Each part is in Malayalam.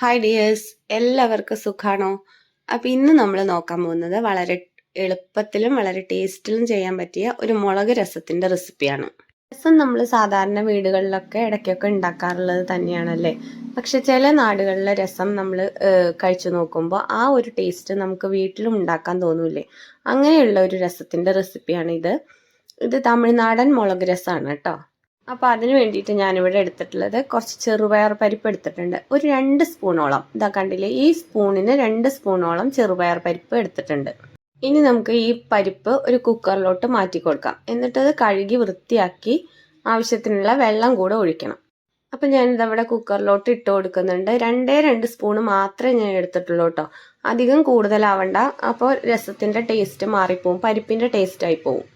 ഹായ് ഡിയേഴ്സ് എല്ലാവർക്കും സുഖാണോ? അപ്പോൾ ഇന്ന് നമ്മൾ നോക്കാൻ പോകുന്നത് വളരെ എളുപ്പത്തിലും വളരെ ടേസ്റ്റിലും ചെയ്യാൻ പറ്റിയ ഒരു മുളക് രസത്തിന്റെ റെസിപ്പിയാണ്. രസം നമ്മൾ സാധാരണ വീടുകളിലൊക്കെ ഇടയ്ക്കൊക്കെ ഉണ്ടാക്കാറുള്ളത് തന്നെയാണല്ലേ? പക്ഷെ ചില നാടുകളിലെ രസം നമ്മൾ കഴിച്ചു നോക്കുമ്പോൾ ആ ഒരു ടേസ്റ്റ് നമുക്ക് വീട്ടിലും ഉണ്ടാക്കാൻ തോന്നൂലേ അങ്ങനെയുള്ള ഒരു രസത്തിന്റെ റെസിപ്പിയാണ് ഇത് ഇത് തമിഴ്നാടൻ മുളക് രസമാണ് കേട്ടോ. അപ്പോൾ അതിന് വേണ്ടിയിട്ട് ഞാനിവിടെ എടുത്തിട്ടുള്ളത് കുറച്ച് ചെറുപയർ പരിപ്പ് എടുത്തിട്ടുണ്ട്. ഒരു രണ്ട് സ്പൂണോളം. ഇതാ കണ്ടില്ലേ ഈ സ്പൂണിന് രണ്ട് സ്പൂണോളം ചെറുപയർ പരിപ്പ് എടുത്തിട്ടുണ്ട്. ഇനി നമുക്ക് ഈ പരിപ്പ് ഒരു കുക്കറിലോട്ട് മാറ്റി കൊടുക്കാം. എന്നിട്ടത് കഴുകി വൃത്തിയാക്കി ആവശ്യത്തിനുള്ള വെള്ളം കൂടെ ഒഴിക്കണം. അപ്പം ഞാനിതവിടെ കുക്കറിലോട്ട് ഇട്ട് കൊടുക്കുന്നുണ്ട്. രണ്ടേ രണ്ട് സ്പൂണ് മാത്രമേ ഞാൻ എടുത്തിട്ടുള്ളൂ കേട്ടോ. അധികം കൂടുതലാവണ്ട. അപ്പോൾ രസത്തിന്റെ ടേസ്റ്റ് മാറിപ്പോവും. പരിപ്പിന്റെ ടേസ്റ്റ് ആയി പോവും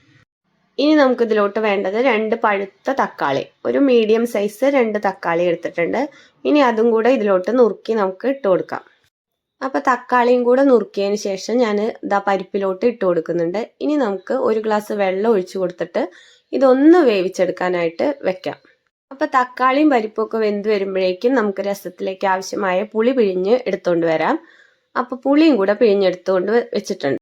ഇനി നമുക്ക് ഇതിലോട്ട് വേണ്ടത് രണ്ട് പഴുത്ത തക്കാളി. ഒരു മീഡിയം സൈസ് രണ്ട് തക്കാളി എടുത്തിട്ടുണ്ട്. ഇനി അതും കൂടെ ഇതിലോട്ട് നുറുക്കി നമുക്ക് ഇട്ട് കൊടുക്കാം. അപ്പോൾ തക്കാളിയും കൂടെ നുറുക്കിയതിന് ശേഷം ഞാൻ ഇതാ പരിപ്പിലോട്ട് ഇട്ട് കൊടുക്കുന്നുണ്ട്. ഇനി നമുക്ക് ഒരു ഗ്ലാസ് വെള്ളം ഒഴിച്ചു കൊടുത്തിട്ട് ഇതൊന്ന് വേവിച്ചെടുക്കാനായിട്ട് വെക്കാം. അപ്പോൾ തക്കാളിയും പരിപ്പും ഒക്കെ വെന്ത് വരുമ്പോഴേക്കും നമുക്ക് രസത്തിലേക്ക് ആവശ്യമായ പുളി പിഴിഞ്ഞ് എടുത്തുകൊണ്ട് വരാം. അപ്പോൾ പുളിയും കൂടെ പിഴിഞ്ഞെടുത്തുകൊണ്ട് വെച്ചിട്ടുണ്ട്.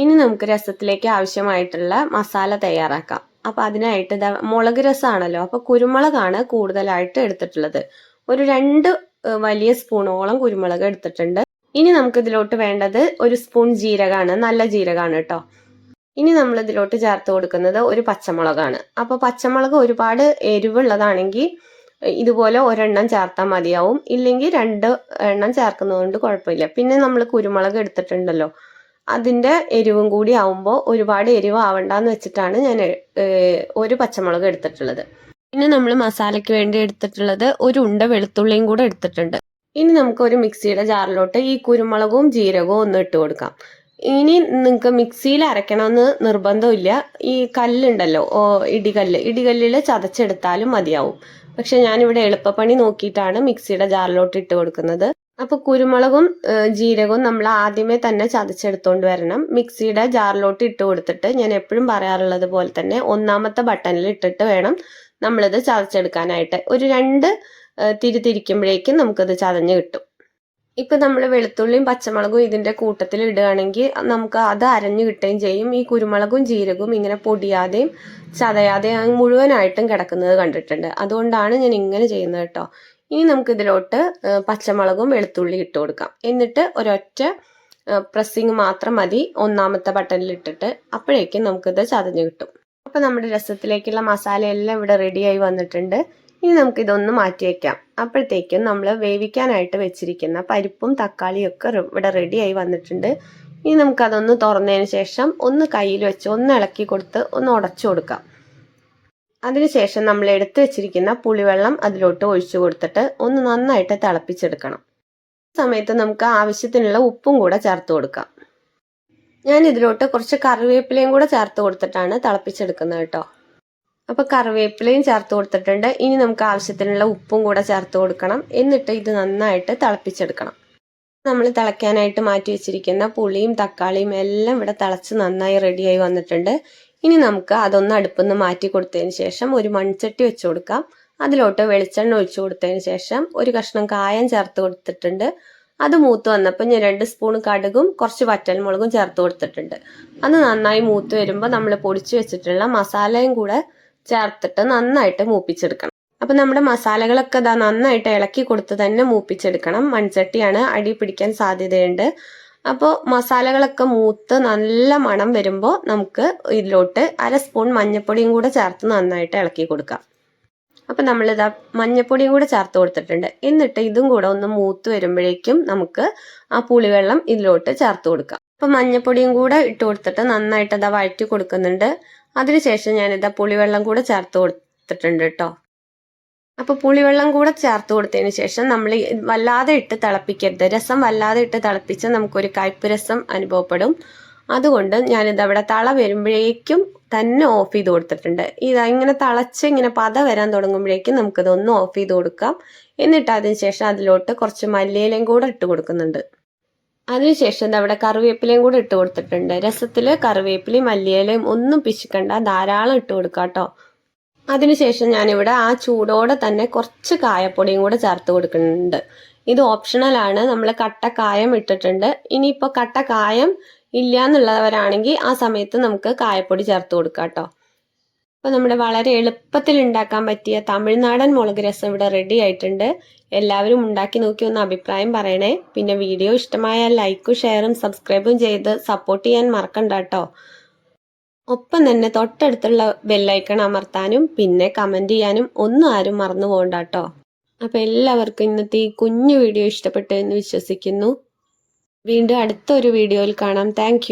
ഇനി നമുക്ക് രസത്തിലേക്ക് ആവശ്യമായിട്ടുള്ള മസാല തയ്യാറാക്കാം. അപ്പോൾ അതിനായിട്ട് മുളക് രസമാണല്ലോ അപ്പോൾ കുരുമുളകാണ് കൂടുതലായിട്ട് എടുത്തിട്ടുള്ളത്. ഒരു രണ്ട് വലിയ സ്പൂണോളം കുരുമുളക് എടുത്തിട്ടുണ്ട്. ഇനി നമുക്ക് ഇതിലോട്ട് വേണ്ടത് ഒരു സ്പൂൺ ജീരകാണ്. നല്ല ജീരകാണ് കേട്ടോ. ഇനി നമ്മൾ ഇതിലോട്ട് ചേർത്ത് കൊടുക്കുന്നത് ഒരു പച്ചമുളകാണ്. അപ്പോൾ പച്ചമുളക് ഒരുപാട് എരിവുള്ളതാണെങ്കിൽ ഇതുപോലെ ഒരെണ്ണം ചേർത്താൽ മതിയാവും. ഇല്ലെങ്കിൽ രണ്ട് എണ്ണം ചേർക്കുന്നതുകൊണ്ട് കുഴപ്പമില്ല. പിന്നെ നമ്മൾ കുരുമുളക് എടുത്തിട്ടുണ്ടല്ലോ. അതിന്റെ എരിവും കൂടി ആവുമ്പോൾ ഒരുപാട് എരിവ് ആവണ്ടെന്ന് വെച്ചിട്ടാണ് ഞാൻ ഒരു പച്ചമുളക് എടുത്തിട്ടുള്ളത്. പിന്നെ നമ്മൾ മസാലയ്ക്ക് വേണ്ടി എടുത്തിട്ടുള്ളത് ഒരു ഉണ്ട വെളുത്തുള്ളിയും കൂടെ എടുത്തിട്ടുണ്ട്. ഇനി നമുക്ക് ഒരു മിക്സിയുടെ ജാറിലോട്ട് ഈ കുരുമുളകും ജീരകവും ഒന്ന് ഇട്ട് കൊടുക്കാം. ഇനി നിങ്ങൾക്ക് മിക്സിയിൽ അരയ്ക്കണമെന്ന് നിർബന്ധമില്ല. ഈ കല്ലുണ്ടല്ലോ ഓ ഇടികല്ല്. ഇടികല്ലിൽ ചതച്ചെടുത്താലും മതിയാവും. പക്ഷെ ഞാനിവിടെ എളുപ്പപ്പണി നോക്കിയിട്ടാണ് മിക്സിയുടെ ജാറിലോട്ട് ഇട്ട് കൊടുക്കുന്നത്. അപ്പൊ കുരുമുളകും ജീരകവും നമ്മൾ ആദ്യമേ തന്നെ ചതച്ചെടുത്തോണ്ട് വരണം. മിക്സിയുടെ ജാറിലോട്ട് ഇട്ട് കൊടുത്തിട്ട് ഞാൻ എപ്പോഴും പറയാറുള്ളത് പോലെ തന്നെ ഒന്നാമത്തെ ബട്ടണിൽ ഇട്ടിട്ട് വേണം നമ്മളിത് ചതച്ചെടുക്കാനായിട്ട്. ഒരു രണ്ട് തിരി തിരിക്കുമ്പോഴേക്കും നമുക്കത് ചതഞ്ഞ് കിട്ടും. ഇപ്പൊ നമ്മൾ വെളുത്തുള്ളിയും പച്ചമുളകും ഇതിന്റെ കൂട്ടത്തിൽ ഇടുകയാണെങ്കിൽ നമുക്ക് അത് അരഞ്ഞു കിട്ടുകയും ചെയ്യും. ഈ കുരുമുളകും ജീരകവും ഇങ്ങനെ പൊടിയാതെയും ചതയാതെയും മുഴുവനായിട്ടും കിടക്കുന്നത് കണ്ടിട്ടുണ്ട്. അതുകൊണ്ടാണ് ഞാൻ ഇങ്ങനെ ചെയ്യുന്നത് കേട്ടോ. ഇനി നമുക്ക് ഇതിലോട്ട് പച്ചമുളകും വെളുത്തുള്ളി ഇട്ട് കൊടുക്കാം. എന്നിട്ട് ഒരൊറ്റ പ്രസ്സിങ് മാത്രം മതി. ഒന്നാമത്തെ ബട്ടണിൽ ഇട്ടിട്ട് അപ്പോഴേക്കും നമുക്കിത് ചതഞ്ഞ് കിട്ടും. അപ്പോൾ നമ്മുടെ രസത്തിലേക്കുള്ള മസാല എല്ലാം ഇവിടെ റെഡിയായി വന്നിട്ടുണ്ട്. ഇനി നമുക്ക് ഇതൊന്ന് മാറ്റി വെക്കാം. അപ്പോഴത്തേക്കും നമ്മൾ വേവിക്കാനായിട്ട് വെച്ചിരിക്കുന്ന പരിപ്പും തക്കാളിയും ഒക്കെ ഇവിടെ റെഡിയായി വന്നിട്ടുണ്ട്. ഇനി നമുക്കതൊന്ന് തുറന്നതിന് ശേഷം ഒന്ന് കയ്യിൽ വെച്ച് ഒന്ന് ഇളക്കി കൊടുത്ത് ഒന്ന് ഉടച്ചു കൊടുക്കാം. അതിനുശേഷം നമ്മൾ എടുത്തു വെച്ചിരിക്കുന്ന പുളിവെള്ളം അതിലോട്ട് ഒഴിച്ചു കൊടുത്തിട്ട് ഒന്ന് നന്നായിട്ട് തിളപ്പിച്ചെടുക്കണം. സമയത്ത് നമുക്ക് ആവശ്യത്തിനുള്ള ഉപ്പും കൂടെ ചേർത്ത് കൊടുക്കാം. ഞാൻ ഇതിലോട്ട് കുറച്ച് കറിവേപ്പിലയും കൂടെ ചേർത്ത് കൊടുത്തിട്ടാണ് തിളപ്പിച്ചെടുക്കുന്നത് കേട്ടോ. അപ്പോൾ കറിവേപ്പിലയും ചേർത്ത് കൊടുത്തിട്ടുണ്ട്. ഇനി നമുക്ക് ആവശ്യത്തിനുള്ള ഉപ്പും കൂടെ ചേർത്ത് കൊടുക്കണം. എന്നിട്ട് ഇത് നന്നായിട്ട് തിളപ്പിച്ചെടുക്കണം. നമ്മൾ തിളയ്ക്കാനായിട്ട് മാറ്റി വെച്ചിരിക്കുന്ന പുളിയും തക്കാളിയും എല്ലാം ഇവിടെ തിളച്ച് നന്നായി റെഡിയായി വന്നിട്ടുണ്ട്. ഇനി നമുക്ക് അതൊന്ന് അടുപ്പൊന്ന് മാറ്റി കൊടുത്തതിന് ശേഷം ഒരു മൺചട്ടി വെച്ച് കൊടുക്കാം. അതിലോട്ട് വെളിച്ചെണ്ണ ഒഴിച്ചു കൊടുത്തതിന് ശേഷം ഒരു കഷ്ണം കായം ചേർത്ത് കൊടുത്തിട്ടുണ്ട്. അത് മൂത്ത് വന്നപ്പോൾ ഞാൻ രണ്ട് സ്പൂൺ കടുകും കുറച്ച് വറ്റൽമുളകും ചേർത്ത് കൊടുത്തിട്ടുണ്ട്. അത് നന്നായി മൂത്ത് വരുമ്പോൾ നമ്മൾ പൊടിച്ചു വെച്ചിട്ടുള്ള മസാലയും കൂടെ ചേർത്തിട്ട് നന്നായിട്ട് മൂപ്പിച്ചെടുക്കണം. അപ്പം നമ്മുടെ മസാലകളൊക്കെ ഇതാ നന്നായിട്ട് ഇളക്കി കൊടുത്ത് തന്നെ മൂപ്പിച്ചെടുക്കണം. മൺചട്ടിയാണ് അടി പിടിക്കാൻ സാധ്യതയുണ്ട്. അപ്പോൾ മസാലകളൊക്കെ മൂത്ത് നല്ല മണം വരുമ്പോൾ നമുക്ക് ഇതിലോട്ട് അര സ്പൂൺ മഞ്ഞൾപ്പൊടിയും കൂടെ ചേർത്ത് നന്നായിട്ട് ഇളക്കി കൊടുക്കാം. അപ്പം നമ്മളിതാ മഞ്ഞൾപ്പൊടിയും കൂടെ ചേർത്ത് കൊടുത്തിട്ടുണ്ട്. എന്നിട്ട് ഇതും കൂടെ ഒന്ന് മൂത്ത് വരുമ്പോഴേക്കും നമുക്ക് ആ പുളിവെള്ളം ഇതിലോട്ട് ചേർത്ത് കൊടുക്കാം. അപ്പം മഞ്ഞൾപ്പൊടിയും കൂടെ ഇട്ട് കൊടുത്തിട്ട് നന്നായിട്ട് ഇതാ വഴറ്റി കൊടുക്കുന്നുണ്ട്. അതിനുശേഷം ഞാനിതാ പുളിവെള്ളം കൂടെ ചേർത്ത് കൊടുത്തിട്ടുണ്ട് കേട്ടോ. അപ്പോൾ പുളിവെള്ളം കൂടെ ചേർത്ത് കൊടുത്തതിന് ശേഷം നമ്മൾ വല്ലാതെ ഇട്ട് തിളപ്പിക്കരുത്. രസം വല്ലാതെ ഇട്ട് തിളപ്പിച്ച് നമുക്കൊരു കയ്പ്പ് രസം അനുഭവപ്പെടും. അതുകൊണ്ട് ഞാനിത് അവിടെ തള വരുമ്പോഴേക്കും തന്നെ ഓഫ് ചെയ്ത് കൊടുത്തിട്ടുണ്ട്. ഇത് ഇങ്ങനെ തിളച്ച് ഇങ്ങനെ പത വരാൻ തുടങ്ങുമ്പോഴേക്കും നമുക്കിതൊന്ന് ഓഫ് ചെയ്ത് കൊടുക്കാം. എന്നിട്ട് അതിന് ശേഷം അതിലോട്ട് കുറച്ച് മല്ലിയിലയും കൂടെ ഇട്ട് കൊടുക്കുന്നുണ്ട്. അതിനുശേഷം അവിടെ കറിവേപ്പിലയും കൂടെ ഇട്ട് കൊടുത്തിട്ടുണ്ട്. രസത്തിൽ കറിവേപ്പിലയും മല്ലിയിലയും ഒന്നും പിശുക്കണ്ട. ധാരാളം ഇട്ട് കൊടുക്കാം കേട്ടോ അതിനുശേഷം ഞാനിവിടെ ആ ചൂടോടെ തന്നെ കുറച്ച് കായപ്പൊടിയും കൂടെ ചേർത്ത് കൊടുക്കുന്നുണ്ട്. ഇത് ഓപ്ഷണലാണ് നമ്മൾ കട്ട കായം ഇട്ടിട്ടുണ്ട്. ഇനിയിപ്പോൾ കട്ട കായം ഇല്ല എന്നുള്ളവരാണെങ്കിൽ ആ സമയത്ത് നമുക്ക് കായപ്പൊടി ചേർത്ത് കൊടുക്കാം കേട്ടോ. അപ്പോൾ നമ്മുടെ വളരെ എളുപ്പത്തിൽ ഉണ്ടാക്കാൻ പറ്റിയ തമിഴ്നാടൻ മുളക് രസം ഇവിടെ റെഡി ആയിട്ടുണ്ട്. എല്ലാവരും ഉണ്ടാക്കി നോക്കി ഒന്ന് അഭിപ്രായം പറയണേ. പിന്നെ വീഡിയോ ഇഷ്ടമായാൽ ലൈക്കും ഷെയറും സബ്സ്ക്രൈബും ചെയ്ത് സപ്പോർട്ട് ചെയ്യാൻ മറക്കണ്ട കേട്ടോ. ഒപ്പം തന്നെ തൊട്ടടുത്തുള്ള ബെല്ലൈക്കൺ അമർത്താനും പിന്നെ കമന്റ് ചെയ്യാനും ഒന്നും ആരും മറന്നു പോകണ്ട കേട്ടോ അപ്പോൾ എല്ലാവർക്കും ഇന്നത്തെ ഈ കുഞ്ഞു വീഡിയോ ഇഷ്ടപ്പെട്ടു എന്ന് വിശ്വസിക്കുന്നു. വീണ്ടും അടുത്തൊരു വീഡിയോയിൽ കാണാം. താങ്ക്